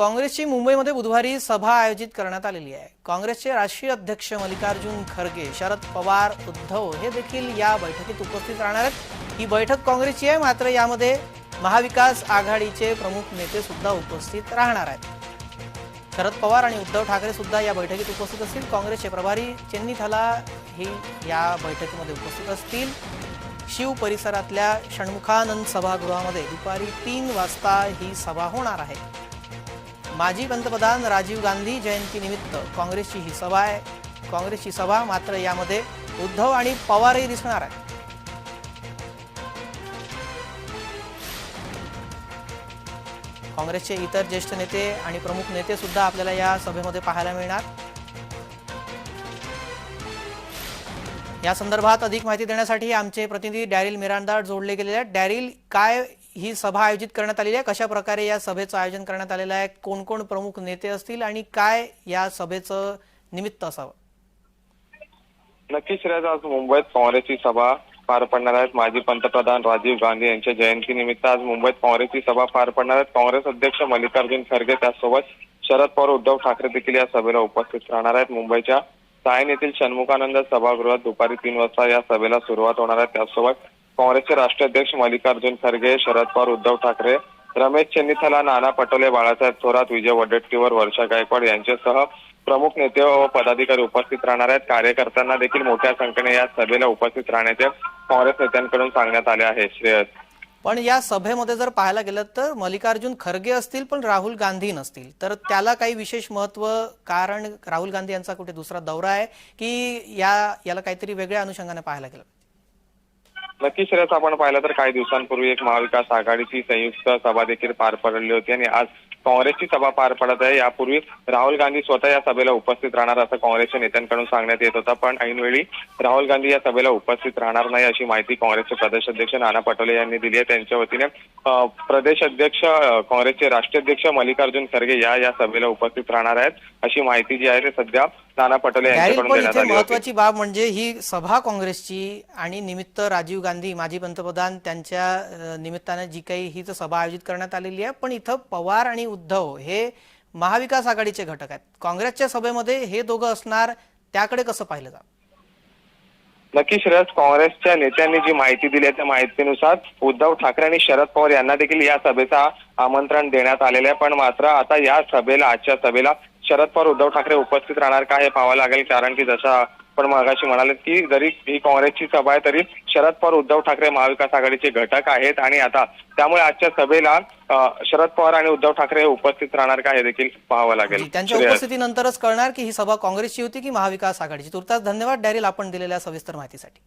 काँग्रेसची मुंबईमध्ये बुधवारी सभा आयोजित करण्यात आलेली आहे. काँग्रेसचे राष्ट्रीय अध्यक्ष मल्लिकार्जुन खरगे शरद पवार उद्धव हे देखील या बैठकीत उपस्थित राहणार आहेत. ही बैठक काँग्रेसची आहे मात्र यामध्ये महाविकास आघाडीचे प्रमुख नेते सुद्धा उपस्थित राहणार आहेत. शरद पवार आणि उद्धव ठाकरे सुद्धा या बैठकीत उपस्थित असतील. काँग्रेसचे प्रभारी चेन्नी ही या बैठकीमध्ये उपस्थित असतील. शिव परिसरातल्या षण्मुखानंद सभागृहामध्ये दुपारी तीन वाजता ही सभा होणार आहे. माजी पंतप्रधान राजीव गांधी जयंतीनिमित्त काँग्रेसची ही सभा आहे. काँग्रेसची सभा मात्र यामध्ये उद्धव आणि पवारही दिसणार आहेत. काँग्रेसचे इतर ज्येष्ठ नेते आणि प्रमुख नेते सुद्धा आपल्याला या सभेमध्ये पाहायला मिळणार. या संदर्भात अधिक माहिती देण्यासाठी आमचे प्रतिनिधी डॅरिल मिरांदार जोडले गेलेले आहेत. डॅरिल काय ही सभा आयोजित करण्यात आलेली आहे. कशा प्रकारे या सभेचं आयोजन करण्यात आलेलं आहे? कोण कोण प्रमुख नेते असतील आणि काय या सभेचं निमित्त असावं? नक्कीच श्रेयस आज मुंबईत काँग्रेसची सभा पार पडणार आहेत. माजी पंतप्रधान राजीव गांधी यांच्या जयंतीनिमित्त आज मुंबईत काँग्रेसची सभा पार पडणार आहेत. काँग्रेस अध्यक्ष मल्लिकार्जुन खरगे त्यासोबत शरद पवार उद्धव ठाकरे देखील या सभेला उपस्थित राहणार आहेत. मुंबईच्या सायन येथील षण्मुखानंद सभागृहात दुपारी तीन वाजता या सभेला सुरुवात होणार आहे. त्यासोबत काँग्रेसचे राष्ट्राध्यक्ष मल्लिकार्जुन खरगे शरद पवार उद्धव ठाकरे रमेश चेन्नीथला नाना पटोले बाळासाहेब थोरात विजय वडेट्टीवर वर्षा गायकवाड यांच्यासह प्रमुख नेते व पदाधिकारी उपस्थित राहणार आहेत. कार्यकर्त्यांना देखील मोठ्या संख्येने या सभेला उपस्थित राहण्याचे काँग्रेस नेत्यांकडून सांगण्यात आले आहे. श्रेयस. पण या सभेमध्ये जर पाहायला गेलं तर मल्लिकार्जुन खरगे असतील पण राहुल गांधी नसतील. तर त्याला काही विशेष महत्त्व कारण राहुल गांधी यांचा कुठे दुसरा दौरा आहे की या याला काहीतरी वेगळ्या अनुषंगाने पाहायला गेलं? नक्की श्रेयस आपण पाहिलं तर काही दिवसांपूर्वी एक महाविकास आघाडीची संयुक्त सभा देखील पार पडली होती आणि आज काँग्रेसची सभा पार पडत आहे. यापूर्वी राहुल गांधी स्वतः या सभेला उपस्थित राहणार असं काँग्रेसच्या नेत्यांकडून सांगण्यात येत होतं. पण ऐनवेळी राहुल गांधी या सभेला उपस्थित राहणार नाही अशी माहिती काँग्रेसचे प्रदेश अध्यक्ष नाना पटोले यांनी दिली आहे. त्यांच्या वतीने प्रदेश अध्यक्ष काँग्रेसचे राष्ट्रीय अध्यक्ष मल्लिकार्जुन खरगे या या सभेला उपस्थित राहणार आहेत अशी माहिती जी आहे ते सध्या नाना पटोले यांच्याकडून देण्यात आली महत्वाची बाब म्हणजे ही सभा काँग्रेसची आणि निमित्त राजीव गांधी माजी पंतप्रधान त्यांच्या निमित्ताने जी काही ही तर सभा आयोजित करण्यात आलेली आहे. पण इथं पवार आणि उद्धव हे महाविकास आघाडीचे घटक आहेत. काँग्रेसच्या सभेमध्ये हे दोघं असणार त्याकडे कसं पाहिलं जातं? नक्की श्रेयस काँग्रेसच्या नेत्यांनी जी माहिती दिली आहे त्या माहितीनुसार उद्धव ठाकरे आणि शरद पवार यांना देखील या सभेचा आमंत्रण देण्यात आलेलं आहे. पण मात्र आता या सभेला आजच्या सभेला शरद पवार उद्धव ठाकरे उपस्थित राहणार का हे पाहावं लागेल. कारण की जसं आपण मगाशी म्हणाले की जरी ही काँग्रेसची सभा आहे तरी शरद पवार उद्धव ठाकरे महाविकास आघाडीचे घटक आहेत. आणि आता त्यामुळे आजच्या सभेला शरद पवार आणि उद्धव ठाकरे हे उपस्थित राहणार का हे देखील पाहावं लागेल. त्यांच्या. उपस्थितीनंतरच कळणार की ही सभा काँग्रेसची होती की महाविकास आघाडीची. तुर्तास धन्यवाद डॅरिल आपण दिलेल्या सविस्तर माहितीसाठी.